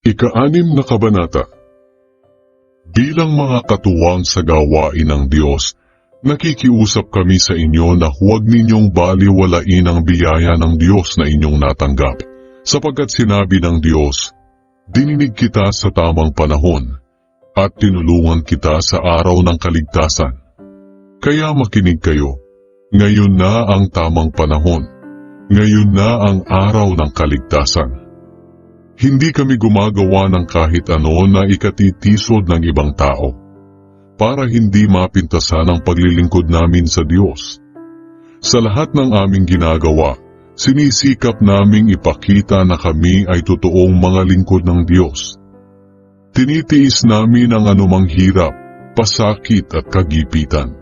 Ika-anim na kabanata Bilang mga katuwang sa gawain ng Diyos, nakikiusap kami sa inyo na huwag ninyong baliwalain ang biyaya ng Diyos na inyong natanggap, sapagkat sinabi ng Diyos, Dininig kita sa tamang panahon, at tinulungan kita sa araw ng kaligtasan. Kaya makinig kayo, ngayon na ang tamang panahon, ngayon na ang araw ng kaligtasan. Hindi kami gumagawa ng kahit ano na ikatitisod ng ibang tao para hindi mapintasan ang paglilingkod namin sa Diyos. Sa lahat ng aming ginagawa, sinisikap naming ipakita na kami ay totoong mga lingkod ng Diyos. Tinitiis namin ang anumang hirap, pasakit at kagipitan.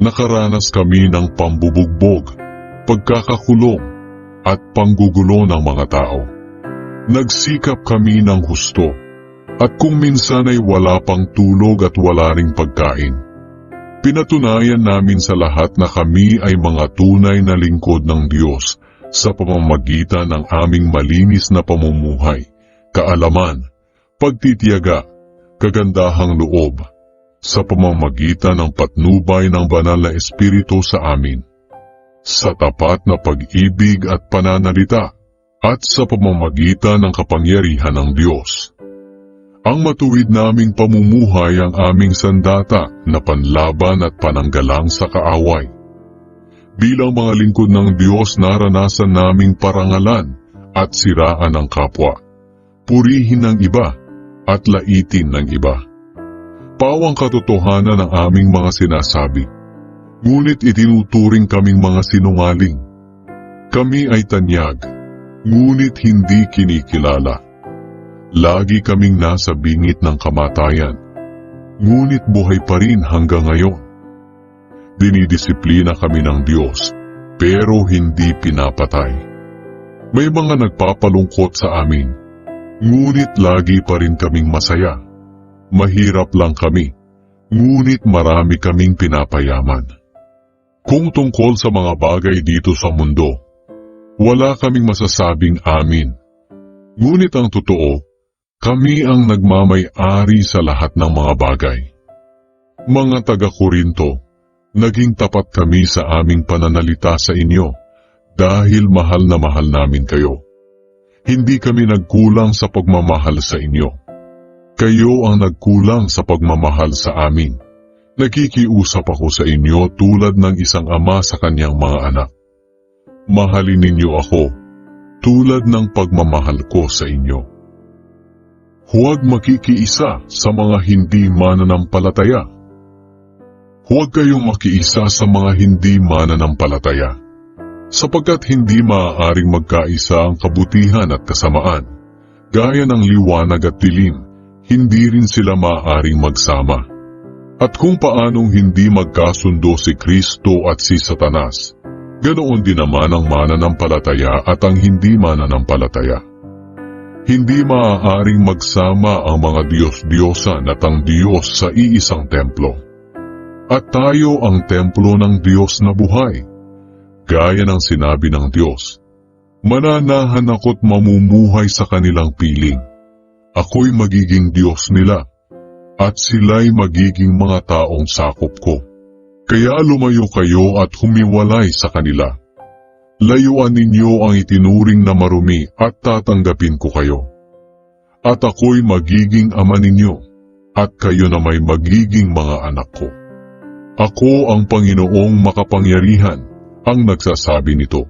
Nakaranas kami ng pambubugbog, pagkakakulong at panggugulo ng mga tao. Nagsikap kami ng husto, at kung minsan ay wala pang tulog at wala ring pagkain. Pinatunayan namin sa lahat na kami ay mga tunay na lingkod ng Diyos sa pamamagitan ng aming malinis na pamumuhay, kaalaman, pagtitiyaga, kagandahang loob, sa pamamagitan ng patnubay ng banal na Espiritu sa amin, sa tapat na pag-ibig at pananalita, at sa pamamagitan ng kapangyarihan ng Diyos. Ang matuwid naming pamumuhay ang aming sandata na panlaban at pananggalang sa kaaway. Bilang mga lingkod ng Diyos naranasan naming parangalan at siraan ng kapwa, purihin ng iba at laitin ng iba. Pawang katotohanan ang aming mga sinasabi, ngunit itinuturing kaming mga sinungaling. Kami ay tanyag, ngunit hindi kinikilala. Lagi kaming nasa bingit ng kamatayan, ngunit buhay pa rin hanggang ngayon. Dinidisiplina kami ng Diyos, pero hindi pinapatay. May mga nagpapalungkot sa amin, ngunit lagi pa rin kaming masaya. Mahirap lang kami, ngunit marami kaming pinapayaman. Kung tungkol sa mga bagay dito sa mundo, wala kaming masasabing amin. Ngunit ang totoo, kami ang nagmamay-ari sa lahat ng mga bagay. Mga taga-Korinto, naging tapat kami sa aming pananalita sa inyo dahil mahal na mahal namin kayo. Hindi kami nagkulang sa pagmamahal sa inyo. Kayo ang nagkulang sa pagmamahal sa amin. Nakikiusap ako sa inyo tulad ng isang ama sa kanyang mga anak. Mahalin ninyo ako tulad ng pagmamahal ko sa inyo. Huwag makikiisa sa mga hindi mananampalataya. Huwag kayong makiisa sa mga hindi mananampalataya, sapagkat hindi maaaring magkaisa ang kabutihan at kasamaan. Gaya ng liwanag at dilim, hindi rin sila maaaring magsama. At kung paanong hindi magkasundo si Kristo at si Satanas, ganoon din naman ang mananampalataya at ang hindi mananampalataya. Hindi maaaring magsama ang mga Diyos-Diyosan at ang Diyos sa iisang templo. At tayo ang templo ng Diyos na buhay. Gaya ng sinabi ng Diyos, Mananahan ako't mamumuhay sa kanilang piling. Ako'y magiging Diyos nila, at sila'y magiging mga taong sakop ko. Kaya lumayo kayo at humiwalay sa kanila. Layuan ninyo ang itinuring na marumi at tatanggapin ko kayo. At ako'y magiging ama ninyo, at kayo na may magiging mga anak ko. Ako ang Panginoong makapangyarihan, ang nagsasabi nito.